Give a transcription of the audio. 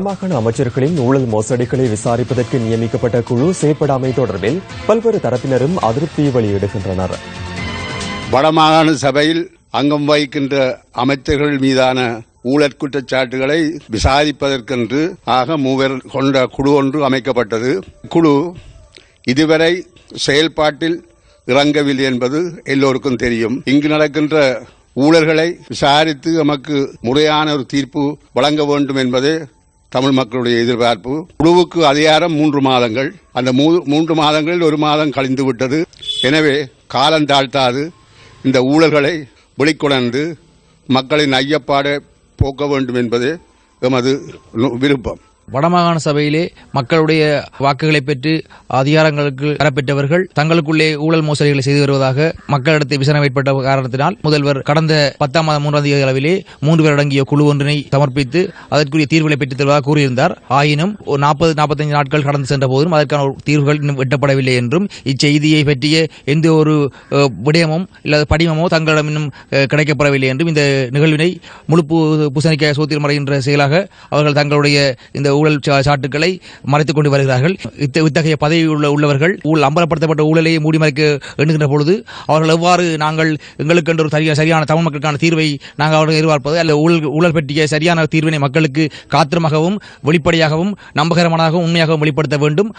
மாகாண அமைச்சர்களின் ஊழல் மோசடிகளை விசாரிப்பதற்கு நியமிக்கப்பட்ட குழு செயற்படாமை தொடர்பில் பல்வேறு தரப்பினரும் அதிருப்தி வெளியிடுகின்றனர். வடமாகாண சபையில் அங்கம் வகிக்கின்ற அமைச்சர்கள் மீதான ஊழல் குற்றச்சாட்டுகளை விசாரிப்பதற்கென்று ஆக மூவர் கொண்ட குழு ஒன்று அமைக்கப்பட்டது. குழு இதுவரை செயல்பாட்டில் இறங்கவில்லை என்பது எல்லோருக்கும் தெரியும். இங்கு நடக்கின்ற ஊழல்களை விசாரித்து நமக்கு முறையான ஒரு தீர்ப்பு வழங்க வேண்டும் என்பதே தமிழ் மக்களுடைய எதிர்பார்ப்பு. குழுவுக்கு அதிகாரம் மூன்று மாதங்கள். அந்த மூ- மூன்று மாதங்களில் ஒரு மாதம் கழிந்து விட்டது. எனவே காலம் தாழ்த்தாது. இந்த ஊழல்களை வெளிக்கொணர்ந்து மக்களின் ஐயப்பாடை போக்க வேண்டும் என்பதே எமது விருப்பம். வடமாகாண சபையிலே மக்களுடைய வாக்குகளை பெற்று அதிகாரங்களுக்கு பெறப்பெற்றவர்கள் தங்களுக்குள்ளே ஊழல் மோசடிகளை செய்து வருவதாக மக்களிடத்தில் விசாரணை ஏற்பட்ட காரணத்தினால் முதல்வர் கடந்த பத்தாம் மாதம் மூன்றாம் தேதி அளவிலே மூன்று பேர் அடங்கிய குழு ஒன்றினை சமர்ப்பித்து அதற்குரிய தீர்வுகளை பெற்றுத் தருவதாக கூறியிருந்தார். ஆயினும் ஒரு நாற்பது நாற்பத்தைந்து நாட்கள் கடந்து சென்ற போதும் அதற்கான ஒரு தீர்வுகள் இன்னும் எட்டப்படவில்லை என்றும் இச்செய்தியை பற்றிய எந்த ஒரு விடயமும் இல்லாத படிமமோ தங்களிடம் இன்னும் கிடைக்கப்படவில்லை என்றும் இந்த நிகழ்வினை முழு பூசணிக்காய் சோத்திரம் மறைகின்ற செயலாக அவர்கள் தங்களுடைய இந்த ஊழல் சா- சாட்டுக்களை மறைத்துக் கொண்டு வருகிறார்கள். இத்த- இத்தகைய பதவி உள்ள உள்ளவர்கள் ஊழல் அம்பலப்படுத்தப்பட்ட ஊழலை மூடி மறைக்க எண்ணுகின்ற பொழுது அவர்கள் எவ்வாறு நாங்கள் எங்களுக்கு என்று சரியா- சரியான தமிழ் மக்களுக்கான தீர்வை நாங்கள் அவர்கள் எதிர்பார்ப்பது அல்ல ஊழல் ஊழல் பற்றிய சரியான தீர்வினை மக்களுக்கு காத்திரமாகவும் வெளிப்படையாகவும் நம்பகரமானதாகவும் உண்மையாகவும் வெளிப்படுத்த வேண்டும்.